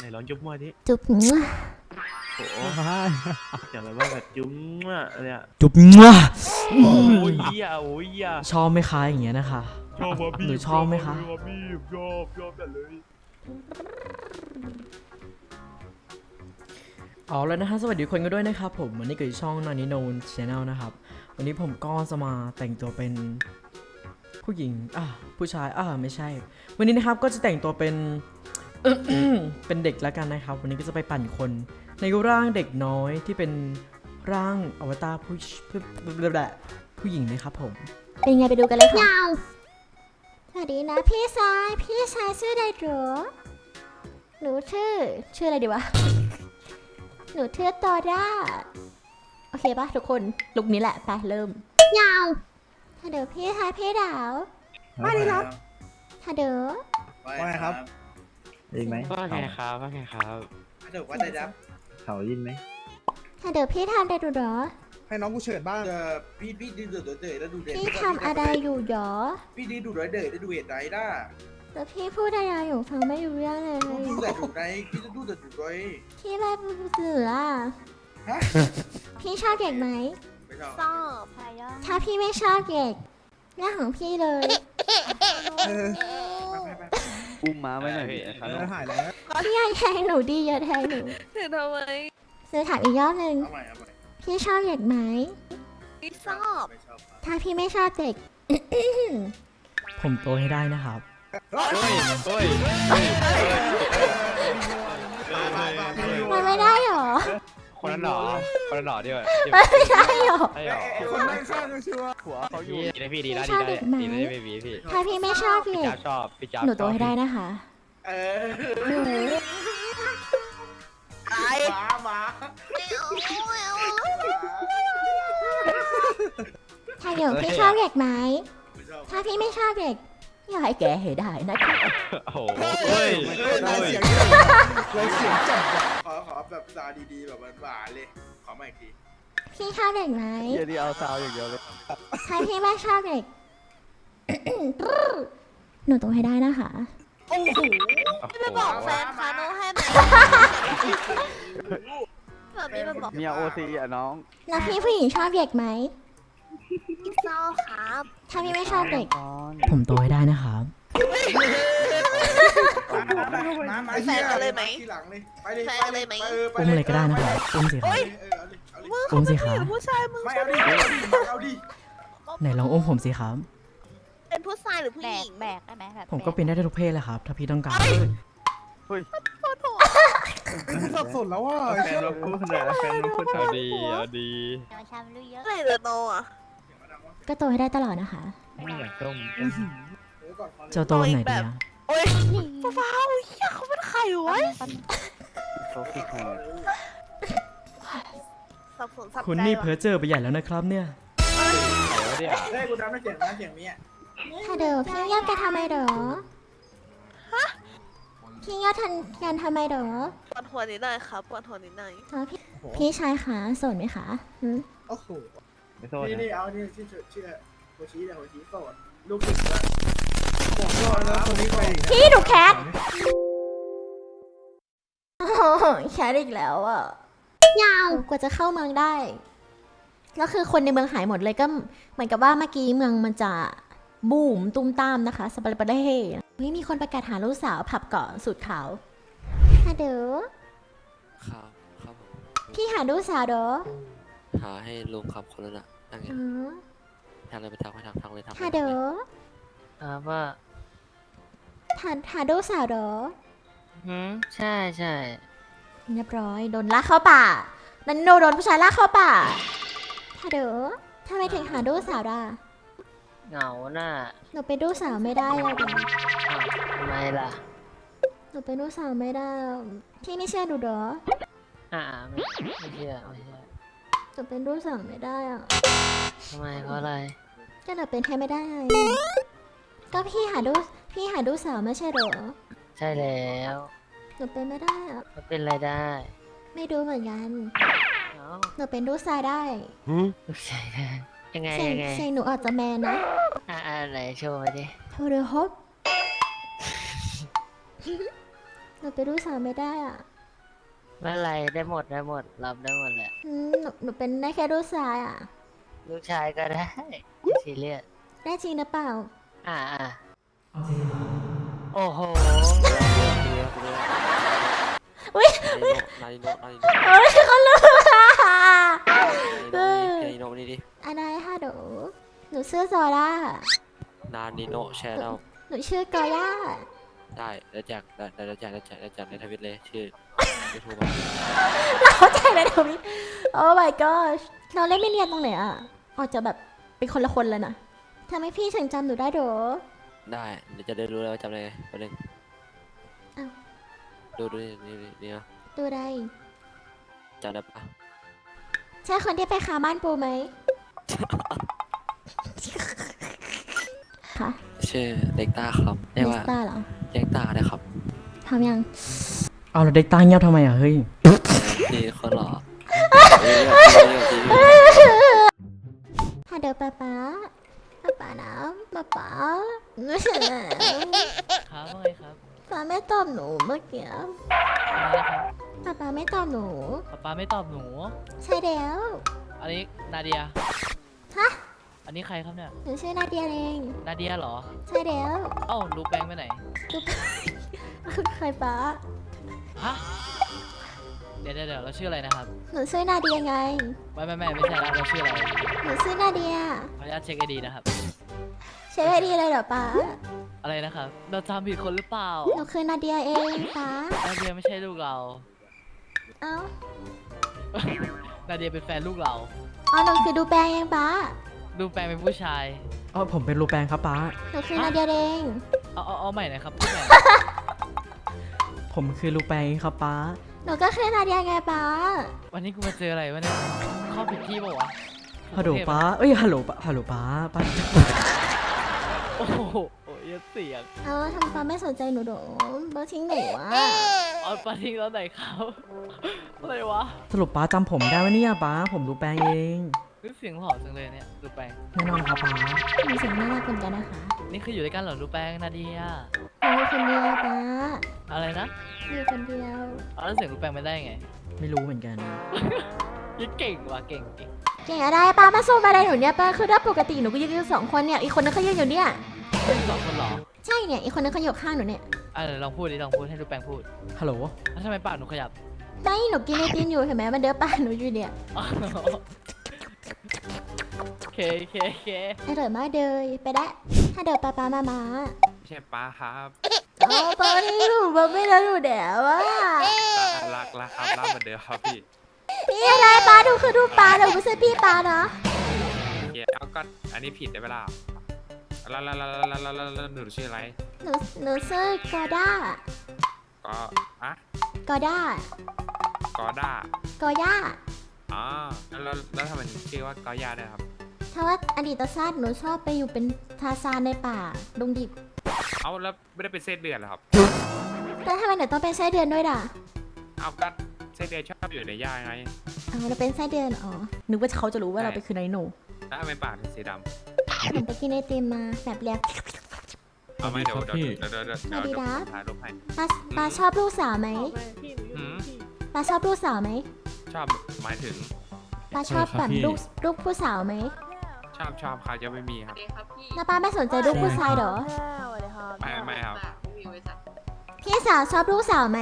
ไหนลองจุ๊บมั่วดิจุ๊บมั่วโอ้โหอย่างไรว่าแบบจุ๊บมั่วเนี่ยจุ๊บมั่วโอ้ยเหี้ยโอ้ยเหี้ยชอบไหมคะอย่างเงี้ยนะคะ ชอบว่าพี่หนูชอบไหมคะชอบพี่ชอบชอบแต่เลยเอาแล้วนะคะสวัสดีทุกคนกันด้วยนะครับผมวันนี้เกิดช่องน a นิโนนชแนลนะครับ วันนี้ผมก็จะมาแต่งตัวเป็น ผู้หญิงอะผู้ชายอะไม่ใช่ วันนี้นะครับก็จะแต่งตัวเป็น เป็นเด็กแล้วกันนะครับ วันนี้ก็จะไปปั่นคน ในร่างเด็กน้อยที่เป็นร่างอวตารผู้ผู้ผู้หญิงนะครับผม เป็นไงไปดูกันเลยค่ะสวัสดีนะพี่ชาย พี่ชายชื่ออะไรเหรอหนูชื่อ ชื่ออะไรดีวะ หนูชื่อตอด้า โอเคปะทุกคนลุกนี้แหละไปเริ่มยาวถ้าเดี๋ยวพี่ชายพี่ดาวไม่ได้ครับถ้าเดี๋ยวว่าไงครับ ได้ไหมว่าไงครับว่าไงครับถ้าเดี๋ยวว่าได้รับเขายินไหมถ้าเดี๋ยวพี่ทำอะไรดูเหรอ ให้น้องกูเฉิดบ้าง เออพี่พี่ดูเดือดเดือดแล้วดูเดือดพี่ทำอะไรอยู่เหรอ พี่ดีดูเดือดเดือดแล้วดูเหตุไรได้แต่พี่พูดอะไรอยู่ฟังไม่รู้เรื่องเลยดูแต่ดูไรพี่จะดูแต่ดูไรพี่ไม่เสือฮะพี่ชอบเด็กไหมไม่ชอบชอบถ้าพี่ไม่ชอบเด็กเรื่องของพี่เลยเอุ้มม้าไว้หน่อยดิครับหายแล้วพี่อย่แทงหนูดีอย่าแทงหนูถึงทำไมซื้อถามอีกยอบหนึ่งเอาใหม่เอาใหม่พี่ชอบเด็กไหม ไม่ชอบไม่ชอบถ้าพี่ไม่ชอบเด็ก ผมโตให้ได้นะครับ เฮ้ยเฮ้ย มันไม่ได้หรอ คนนั้นหรอคนนั้นหรอดีกว่ามันไม่ได้หรอใช่หรอคนนั่งข้างก็ชัวร์หัวเขาอยู่ ดีนะพี่ดีนะชดีอบนะเด็กไหมดีนะไม่มีพี่ถ้าพี่ไม่ชอบพี่เด็จ้ากชอบพี่จ้าหนูโตให้ได้นะคะเออหนูไอ้หมาหมาถ้าเดี๋ยวพี่ชอบเด็กไหมไม่ชอบถ้าพี่ไม่ชอบเด็กอย่าให้แกให้ได้นะคะโอ้โหเฮ้ยได้เฮ้ยเสียงได้เสียงจัดขอขอ แบบซาดีๆ แบบหวานๆเลย ขอใหม่อีกทีพี่ชอบเด็กไหมเฮียนี่เอาซาวอย่างเดียวเลยถ้าพี่ไม่ชอบเด็ก หนูโตให้ได้นะคะ โอ้โหไม่ไปบอกแฟนคาโนให้ไหมแบบนี้ไปบอกเมียโอซีอะน้อง แล้วพี่ผู้หญิงชอบเด็กไหมพี่เศร้าครับ ถ้าพี่ไม่ชอบเด็กตอนผมโตให้ได้นะครับ มามาทีหลังเลยไปเลยแฟนกันเลยไหมอุ้มอะไรก็ได้นะครับอุ้มสิครับเออเอาเลยเอาเลยมึงอุ้มสิเขาคเป็นรับผู้ชายมึงไม่เอาดิเอาดิไหนลองอุ้มผมสิครับ เป็นผู้ชายหรือผู้หญิงแบกได้ไหมแบบผมก็เป็นได้ทุกเพศแหละครับ ถ้าพี่ต้องการโทษโทษสับสนแล้วว่าแฟนเราพูดนะแฟนเราพูดเอาดีเอาดีชามรู้เยอะเมื่อไรจะโตอะก็โตให้ได้ตลอดนะคะไม่อยากต้มเจ้าโตไหนดีอะ โอ๊ยฟ้าวๆเฮียเขาเป็นใครวะเขาคือใครสับสนสับใจคุณนี่ว่ะเพ้อเจอไปใหญ่แล้วนะครับเนี่ยเดี๋ยวเฮ้ยกูทำได้เสียงนะเสียงนี้ถ้าเดี๋ยวพี่ยอดกันทำไมเดอพี่ยอดทันกันทำไมเดอปวดหัวนิดหน่อยครับปวดหัวนิดหน่อยอ๋อพี่พี่ชายขาสนไหมคะหืมโอ้โหไม่โทษนี่นะนี่เอานี่ชื่อชื่อโฮชิเนี่ยโฮชิโสดลูกติดแล้วบอกยอดแล้วคนนี้ไปอีกนะ พี่ดูแคทโอ้โหแคทอีกแล้วอะยาวกว่าจะเข้าเมืองได้แล้วคือคนในเมืองหายหมดเลยก็เหมือนกับว่าเมื่อกี้เมืองมันจะบูมตุ้มตามนะคะสปาร์ปาเล่นี่มีคนประกาศหาลูกสาวผับเกาะสุดขาวฮัลโหลครับครับผมพี่หาลูกสาวเด้อหาให้ลุงครับคนละน่ะนั่งไงอ๋อทางเลยไปทางไปทางทางเลยทางฮัลโหลครับว่า หาหาลูกสาวเด้อหืมใช่ใช่เรียบร้อยโดนลากเข้าป่า นันโนโดนผู้ชายลากเข้าป่าฮัลโหลทำไมถึงหาลูกสาวได้เหงาน่ะหนูเป็นลูกสาวไม่ได้เลยดิอ้าวทำไมล่ะ หนูเป็นลูกสาวไม่ได้พี่ไม่เชื่อดูเด้ออ่าไม่ไม่เชื่อไม่เชื่อหนูเป็นลูกสาวไม่ได้อะทำไมเพราะอะไร ก็หนูเป็นแทนไม่ได้ไงก็พี่หาลูก พี่หาลูกสาวไม่ใช่เหรอใช่แล้วหนูเป็นไม่ได้อะเขาเป็นอะไรได้ไม่รู้เหมือนกันเอ้าหนูเป็นลูกชายได้ลูกชายได้ยังไงเสียงยังไงเสียงหนูอาจจะแมนนะอ่าอ่าไหนโชว์มาดิโทรเดอฮอปหนูเป็นลูกสาวไม่ได้อะไม่เป็นไรได้หมดได้หมดรับได้หมดแหละอืมหนูหนูเป็นได้แค่ลูกชายอะลูกชายก็ได้ไม่ซีเรียสได้จริงหรือเปล่า อ่าอ่า เอาจริงเหรอโอ้โหอุ๊ยนาดิโนนาดิโนเอ้ยเขารู้อะนาดิโนนี่ดิอะไรค่ะหนูหนูชื่อโซล่านาดิโนแชร์เราหนูชื่อกอย่าได้แล้วแจกได้แล้วแจกแล้วแจกแล้วแจกในทวิตเลยชื่อยูทูบเราใจเลยเดี๋ยวนี้โอ้ my gosh เราเล่นไม่เนียนตรงไหนอะออกจะแบบเป็นคนละคนเลยนะทำให้พี่ถึงจำหนูได้เหรอ ได้เดี๋ยวจะได้รู้แล้วว่าจำอะไรแป๊บนึงอ้าว ดูดูนี่นี่นี่นะดูได้จำได้ปะใช่คนที่ไปคาบ้านปูไหม ค่ะชื่อเด็กตาครับเรียกมิว่าสเตอร์เหรอเด็กตาได้ครับทำยัง เอาแล้วเด็กตาเงียบทำไมอะเฮ้ยพี่คนหล่อเรียกเรียกเรียกเรียกฮัลโหลป๊าป๊า ป๊าป๊านะป๊าป๊าครับว่าไงครับป๊าไม่ตอบหนูเมื่อกี้อะไรนะครับป๊าป๊าไม่ตอบหนู ป๊าป๊าไม่ตอบหนู ใช่แล้วอันนี้นาเดีย ฮะอันนี้ใครครับเนี่ย หนูชื่อนาเดียเองนาเดียเหรอ ใช่แล้วเอ้ารู้แปลงไปไหน ใครป๊าฮะ เดี๋ยวเดี๋ยวเดี๋ยวเราชื่ออะไรนะครับ หนูชื่อนาเดียไง ไม่ไม่ไม่ไม่ใช่ละเราชื่ออะไรหนูชื่อนาเดีย ขออนุญาตเช็คไอดีนะครับใช่ไม่ดีเลยเหรอป๊าอะไรนะครับ เราจำผิดคนหรือเปล่าหนูคือนาเดียเองป๊านาเดียไม่ใช่ลูกเรา เอ้านาเดียเป็นแฟนลูกเราอ๋อหนูคือดูแปลงเองป๊าดูแปลงเป็นผู้ชาย เออผมเป็นรูแปงครับป้า หนูคือนาเดียเองเอาเอาเอาใหม่หน่อยครับพูดใหม่ผมคือรูแปงครับป้า หนูก็คือนาเดียไงป๊าวันนี้กูมาเจออะไรวะเนี่ยเข้าผิดที่เปล่าวะฮัลโหลป้าเอ้ยฮัลโหลป้าฮัลโหลป้าป้า โอ้โหโอ้ยเสียงเอ้าทำไมป๊าไม่สนใจหนูหรอป๊าทิ้งหนูอะเอาปาทิ้งตอนไหนครับอะไรวะสรุปป้าจำผมได้ไหมเนี่ยป้าผมรูแปงเองนึกเสียงหล่อจังเลยเนี่ยดูแปลงแน่นอนครับป้าหนูเสียงน่ารักเหมือนกันนะคะนี่คืออยู่ด้วยกันเหรอดูแปลงนาเดียหนูอยู่คนเดียวป๊าอะไรนะอยู่คนเดียวเอาแล้วเสียงดูแปลงไม่ได้ไง ไม่รู้เหมือนกัน ยิ่งเก่งว่ะเก่งเก่งเก่งอะไรป้ามาสู้อะไรหนูเนี่ยป้าคือถ้าปกติหนูก็ยืนอยู่สองคนเนี่ยอีกคนนึงเขายืนอยู่เนี่ยเป็นสองคนเหรอใช่เนี่ยอีกคนนึงเขาอยู่ข้างหนูเนี่ยอะเดี๋ยวลองพูดดิลองพูดให้ดูแปลงพูดฮัลโหลแล้วทำไมปากหนูขยับไม่หนูกินไอติมอยู่เห็นไหมมันเดินป้าหนูอยู่เนี่ยอ๋อโอเคโอเคโอเคอร่อยมากเลยไปได้ถ้าเดินป้าป้ามามาไม่ใช่ป้าครับโอ้ป้าที่หนูป้าไม่รักหนูเดี๋ยวอะรักรักครับรักเหมือนเดิมครับพี่ พี่อะไรป้าดูคือดูป้าหนูไม่ใช่พี่ป้านะโอเคเอาก็อันนี้ผิดได้เวลาล้วแล้วแล้วแล้วแล้วแล้วหนูชื่ออะไร หนูหนูชื่อกอด้าก็อะกอด้ากอด้ากอย่าอ๋อแล้วแล้วแล้วทำไมถึงชื่อว่ากอย่าด้วยครับ ถ้าว่าอดีตชาติหนูชอบไปอยู่เป็นทาซานในป่าดงดิบ เอาแล้วไม่ได้เป็นเส้นเดือนเหรอครับ แต่ทำไมหนูต้องเป็นไส้เดือนด้วยล่ะเอาก็เส้นเดือนชอบอยู่ในหญ้าไง เอาเราเป็นไส้เดือนอ๋อนึกว่าเขาจะรู้ว่าเราไปคือไนโนแล้วทำไมปากเป็นสีดหนูไปกินไอติมมาแบบเรียกำเอาไหมเดี๋ยวเดี๋ยวเดี๋ยวเดี๋ยวเดี๋ยวเดี๋ยวเดี๋ยวผมถ่ายรูปให้ปาปาชอบลูกสาวไหมหืมปาชอบลูกสาวไหมชอบหมายถึงปาชอบแบบลูกลูกผู้สาวไหมชอบชอบครับยังไม่มีครับ แล้วป้าไม่สนใจลูกผู้ชายเหรอไม่ไม่ครับ พี่สาวชอบลูกสาวไหม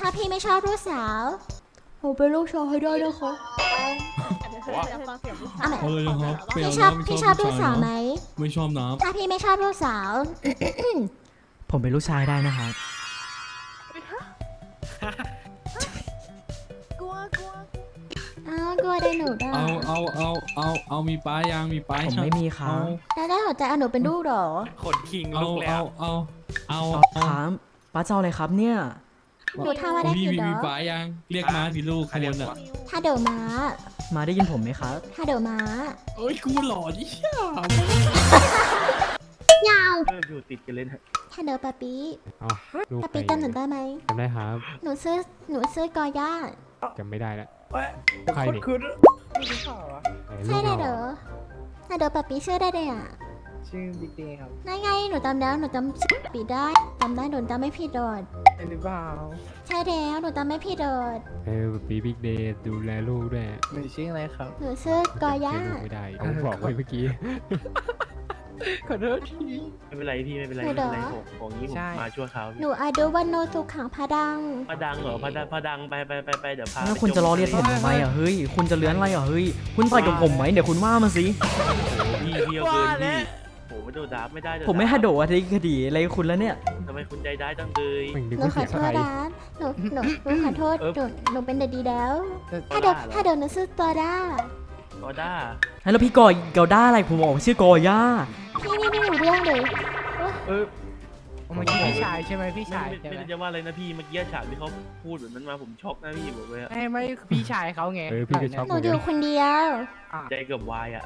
ถ้าพี่ไม่ชอบลูกสาวโหเป็นลูกชายให้ได้นะคะโอ้เอาใหม่เอาเลยนะครับไม่พี่เอาชอบนะไม่พี่ชชออบบลูกผู้ชายสาวนะไหม ไม่ชอบน้ถ้าพี่ไม่ชอบลูกสาว ผมเป็นลูกชายได้นะครับอ้าวกลัวได้หนูได้ำเอาเอาเอาเอาเอามีป้ายังมีป้าผมยังไม่มีครับแล้วได้หัวใจเอาหนูเป็นลูกเหรอขนคิงเอาลุกแล้เอาวเอาเอาเอาครับป้าจะเอาอะไรครับเนี่ย หนูทำอะไรพี่ผิดมีเหรมีอป้ายัง เรียกมาสิลูกใคขรบเรีวยนกอะวะ ถ้าเดี๋ยวม้ามาได้ยินผมไหมครับ ถ้าเดี๋ยวม้าเอ้ยกูหล่อดิเชี่ยยาวเอออยู่ติดกันเลยนะถ้าเดี๋ยวปาปีลูกปาปีจำหนูได้ไหมจำได้ครับหนูซื้อหนูซื้อกอย่าจำไม่ได้แล้วใครใครนี่นี่ไม่รู้ข่าวอะใช่เลยเหรอถ้าเดี๋ยวปาปีชื่อได้เลยอะ ชื่อบิ๊กเดย์ครับนั่นไงหนูจำได้หนูจำชื่อปีได้จำได้หนูจำไม่ผิดโดดเป็นหรือเปล่าใช่แล้วหนูจำไม่ผิดโดดเออปีบิ๊กเดย์ดูแลลูกด้วยหนูชื่ออะไรครับ หนูชื่อกอย่าเจลูกไม่ได้ผมบอกไว้เมื่อกี้ ขอโทษที ไม่เป็นไรพี่ไม่เป็นไรไม่เป็นไรผมของนี้ผมใช่ มาชั่วคราวหนูอาดูวันโนสุขังพาดัง พระดังเหรอพระดังพระดังไปไปไปไปเดี๋ยวพาแล้วไปคุณจะล้อเลียนผมทำไมอะเฮ้ย คุณจะเลื้อนอะไรอะเฮ้ย คุณต่อยกับผมไหมเดี๋ยวคุณว่ามาสิโอ้โหพี่พี่เอาเกินพี่โอ้โห ไม่โดนด่าไม่ได้โดนผมไม่ด่าฮัดโดะอะไรคดีอะไรคุณแล้วเนี่ย ทำไมคุณใจร้ายจังเลยไม่นึกหนูว่าขอเสียโทใครษนะหนูหนูหนูขอโทษเออ หนูหนูเป็นเด็กดีแล้วเออถ้าเดินเหรอถ้าเดินหนูชื่อตัวด้าก็ได้แล้วพี่กอยเกาด้าอะไรผมบอกว่าชื่อกอย่าพี่นี่ไม่รู้เรื่องเลยเออเมื่อกี้พี่ชายใช่ไหมพี่ไม่ชายไม่ใช่ไหไม่มได้จะว่าอะไรนะพี่เมื่อกี้ฉากที่เขาพูดแบบนั้นมาผมช็อกนะพี่บอกเลยอะไม่ไม่พี่ชายเขาไงเออพี่ก็ช็อก หนูอยู่คนเดียวอะใจเกือบวายอะ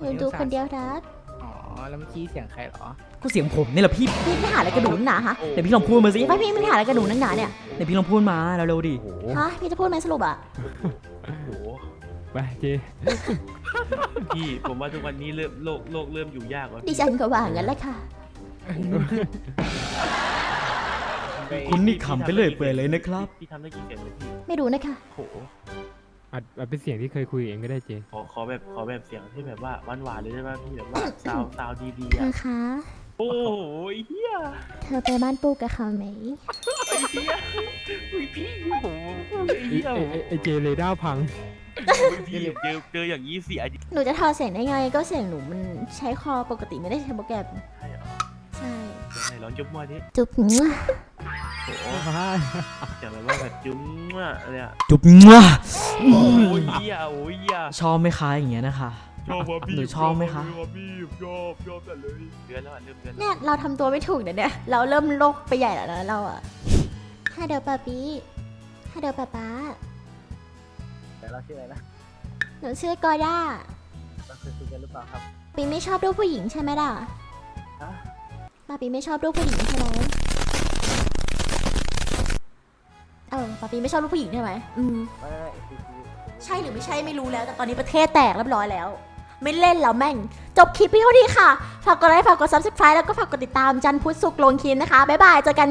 หนูดูคนเดียวนะอ๋อ แล้วเมื่อกี้เสียงใครเหรอ ก็เสียงผมนี่แหละพี่พี่ไม่หาอะไรกระดูกหนาฮะเดี๋ยวพี่ลองพูดมาสิว่าพี่ไม่หาอะไรกระดูกนักหนาเนี่ยเดี๋ยวพี่ลองพูดมาเร็วๆดิโอ้โหฮะพี่จะพูดไหมสรุปอะโอ้โหไปเจพี่ผมว่าทุกวันนี้เริ่มโลกโลกเริ่มอยู่ยากแล้วดิฉันก็ว่างั้นแหละค่ะ คุณนี่ขำไปเลยเปื่อยเลยนะครับ พี่ทำได้กี่เสียงเลยพี่ไม่รู้นะคะโอ้โห อัดอัดเป็นเสียงที่เคยคุยเองก็ได้เจ ขอขอแบบขอแบบเสียงที่แบบว่าหวานหวานๆเลยได้ไหมพี่แบบว่าซาวซาวดีๆเธอะอคะ โอ้โหเฮียเธอไปบ้านปูกับเขาไหมเฮียอุ้ยพี่โอ้โหเฮียไอ้ไอ้ไอ้เจเรดาร์พังพี่เจอเจออย่างนี้เสียจริงหนูจะทอเสียงได้ไง ก็เสียงหนูมันใช้คอปกติไม่ได้ใช้โปรแกรม ใช่เหรอใช่ ไหนลองจุ๊บมั่วดิจุ๊บมั่วโอ้โหอย่างไรว่าแบบจุ๊บมั่วอะไรอะจุ๊บมั่ว โอ้ยเฮียโอ้ยเฮียชอบไหมคะอย่างเงี้ยนะคะ ชอบว่ะพี่หนูชอบไหมคะชอบว่ะพี่ชอบชอบแต่เลย เดือนแล้วอะเริ่มเดือนแล้วเนี่ยเราทำตัวไม่ถูกนะเนี่ย เราเริ่มโลกไปใหญ่แล้วนะเราอะฮัลโหลปาปีฮัลโหลปาป๊าแต่เราชื่ออะไรนะหนูชื่อกอด้าเราเคยคุยกันหรือเปล่าครับ ปีไม่ชอบลูกผู้หญิงใช่ไหมล่ะฮะปาปีไม่ชอบลูกผู้หญิงใช่ไหม เออปาปีไม่ชอบลูกผู้หญิงใช่ไหมอืม ไม่ไม่คือคือใช่หรือไม่ใช่ไม่รู้แล้ว แต่ตอนนี้ประเทศแตกเรียบร้อยแล้ว ไม่เล่นแล้วแม่ง จบคลิปพี่เท่านี้ค่ะ ฝากกดไลค์ฝากกด subscribe แล้วก็ฝากกดติดตามจันทร์พุธศุกร์ลงคลิปนะคะ บ๊ายบาย เจอกัน